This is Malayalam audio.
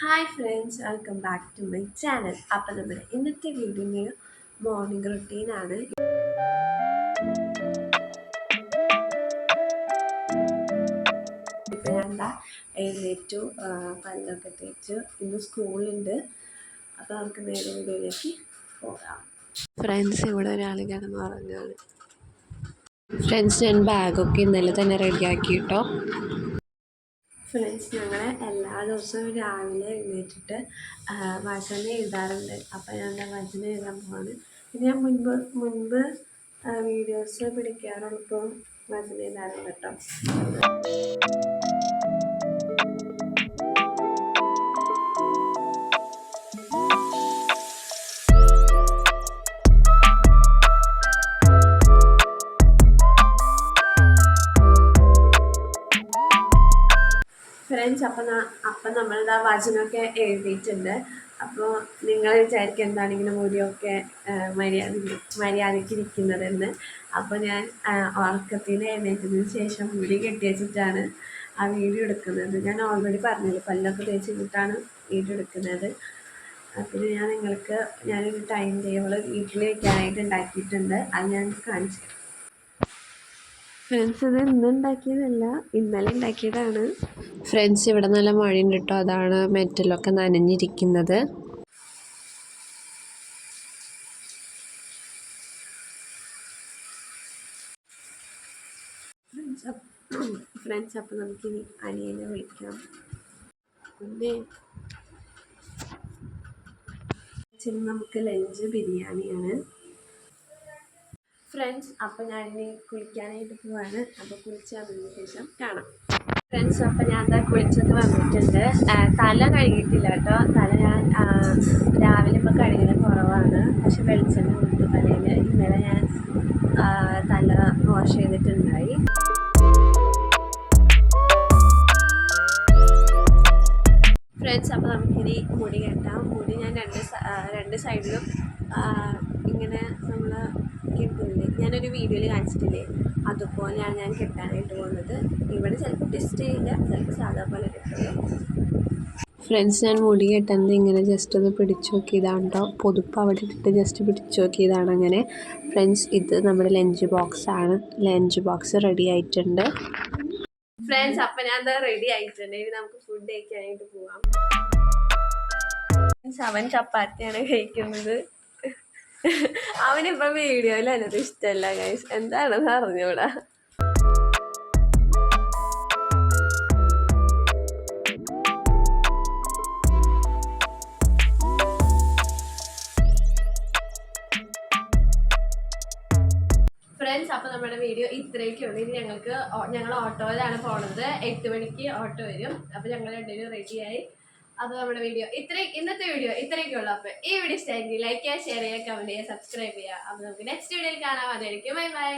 Hi friends welcome back to my channel അപ്പം നമ്മുടെ ഇന്നത്തെ വീഡിയോ മോർണിംഗ് റുട്ടീനാണ് ഇപ്പം ഞാൻ എന്താ എഴുന്നേറ്റു പല്ലൊക്കെ തേച്ചു. ഇന്ന് സ്കൂളുണ്ട്. അപ്പോൾ നമുക്ക് നേരെ വീഡിയോയിലേക്ക് പോകാം. ഫ്രണ്ട്സ് ഇവിടെ ഒരാൾ കിടന്ന് ഫ്രണ്ട്സ് ഞാൻ ബാഗൊക്കെ ഇന്നലെ തന്നെ റെഡിയാക്കി കേട്ടോ ഫ്രണ്ട്സ് ഞങ്ങൾ എല്ലാ ദിവസവും രാവിലെ എഴുന്നേറ്റിട്ട് വചന എഴുതാറുണ്ട്. അപ്പോൾ ഞാൻ എന്താ വചന എഴുതാൻ പോവാണ്. പിന്നെ ഞാൻ മുൻപ് മുൻപ് വീഡിയോസ് പിടിക്കാറുള്ളപ്പോൾ വചന എഴുതാറുണ്ട് കേട്ടോ. ഫ്രണ്ട്സ് അപ്പം അപ്പം ആ വചനമൊക്കെ എഴുതിയിട്ടുണ്ട്. അപ്പോൾ നിങ്ങൾ വിചാരിക്കും എന്താണെങ്കിലും മുടിയൊക്കെ മര്യാദ മര്യാദയ്ക്ക് അപ്പോൾ ഞാൻ ഉറക്കത്തിൽ എഴുന്നേറ്റതിന് ശേഷം മുടി കെട്ടി വെച്ചിട്ടാണ് ആ വീഡിയോ എടുക്കുന്നത്. ഞാൻ ഓൾറെഡി പറഞ്ഞില്ല പല്ലൊക്കെ തേച്ചിട്ടാണ് വീഡിയോ എടുക്കുന്നത്. അപ്പം ഞാൻ നിങ്ങൾക്ക് ഞാനൊരു ടൈം ടേബിൾ വീട്ടിൽ വയ്ക്കാനായിട്ട് ഉണ്ടാക്കിയിട്ടുണ്ട്. അത് ഞാൻ കാണിച്ചു. ഫ്രണ്ട്സ് ഇത് ഇന്ന് ഉണ്ടാക്കിയതല്ല ഇന്നലെ ഉണ്ടാക്കിയതാണ്. ഫ്രണ്ട്സ് ഇവിടെ നല്ല മഴയുണ്ട് കേട്ടോ അതാണ് മെറ്റലൊക്കെ നനഞ്ഞിരിക്കുന്നത്. ഫ്രണ്ട്സ് അപ്പം നമുക്കിനി അനിയനെ വിളിക്കാം. പിന്നെ നമുക്ക് ലഞ്ച് ബിരിയാണിയാണ്. ഫ്രണ്ട്സ് അപ്പോൾ ഞാൻ ഇനി കുളിക്കാനായിട്ട് പോവാണ്. അപ്പോൾ കുളിച്ച് വന്നതിന് ശേഷം കാണാം. ഫ്രണ്ട്സ് അപ്പോൾ ഞാൻ എന്താ കുളിച്ചൊക്കെ വന്നിട്ടുണ്ട്. തല കഴുകിയിട്ടില്ല കേട്ടോ. തല ഞാൻ രാവിലെ ഇപ്പോൾ കഴുകുന്നത് കുറവാണ്. പക്ഷെ വെളിച്ചെണ്ണ കൊടുത്തു. തലയിൽ ഇന്നലെ ഞാൻ തല വാഷ് ചെയ്തിട്ടുണ്ടായി. ഫ്രണ്ട്സ് അപ്പോൾ നമുക്കിനി മുടി കെട്ടാം. മുടി ഞാൻ രണ്ട് രണ്ട് സൈഡിലും ഇങ്ങനെ നമ്മൾ കെട്ടില്ലേ? ഞാനൊരു വീഡിയോയിൽ കാണിച്ചിട്ടില്ലേ? അതുപോലെയാണ് ഞാൻ കെട്ടാനായിട്ട് പോകുന്നത്. ഇവിടെ ചിലപ്പോൾ ടെസ്റ്റ് ചെയ്യില്ല ചിലപ്പോൾ സാധാ പോലെ കെട്ടുള്ളൂ. ഫ്രണ്ട്സ് ഞാൻ മുടി കെട്ടുന്നത് ഇങ്ങനെ ജസ്റ്റ് ഒന്ന് പിടിച്ചു നോക്കിയതാണ് കേട്ടോ പൊതുപ്പ് അവിടെ ഇട്ടിട്ട് ജസ്റ്റ് പിടിച്ചു നോക്കിയതാണ് അങ്ങനെ. ഫ്രണ്ട്സ് ഇത് നമ്മുടെ ലഞ്ച് ബോക്സ് ആണ്. ലഞ്ച് ബോക്സ് റെഡി ആയിട്ടുണ്ട്. ഫ്രണ്ട്സ് അപ്പം ഞാൻ എന്താ റെഡി ആയിട്ടുണ്ട്. ഇനി നമുക്ക് ഫുഡ് കഴിക്കാനായിട്ട് പോവാം. അവൻ ചപ്പാത്തിയാണ് കഴിക്കുന്നത്. അവനിപ്പം വീഡിയോയിൽ എന്നത് ഇഷ്ടമല്ല ഗൈസ് എന്താണെന്ന് അറിഞ്ഞൂടാ. ഫ്രണ്ട്സ് അപ്പോൾ നമ്മുടെ വീഡിയോ ഇത്രയൊക്കെയുള്ളൂ ഇനി ഞങ്ങൾക്ക് ഞങ്ങൾ ഓട്ടോയിലാണ് പോണത്. എട്ട് മണിക്ക് ഓട്ടോ വരും. അപ്പോൾ ഞങ്ങൾ രണ്ടുപേരും റെഡിയായി അത് നമ്മുടെ വീഡിയോ ഇത്രയും ഇന്നത്തെ വീഡിയോ ഇത്രയൊക്കെ ഉള്ളൂ അപ്പൊ ഈ വീഡിയോ ഇഷ്ടമായിരിക്കും ലൈക്ക് ചെയ്യുക ഷെയർ ചെയ്യുക കമന്റ് ചെയ്യുക സബ്സ്ക്രൈബ് ചെയ്യുക. അപ്പൊ നമുക്ക് നെക്സ്റ്റ് വീഡിയോയിൽ കാണാം. അതായിരിക്കും ബൈ ബൈ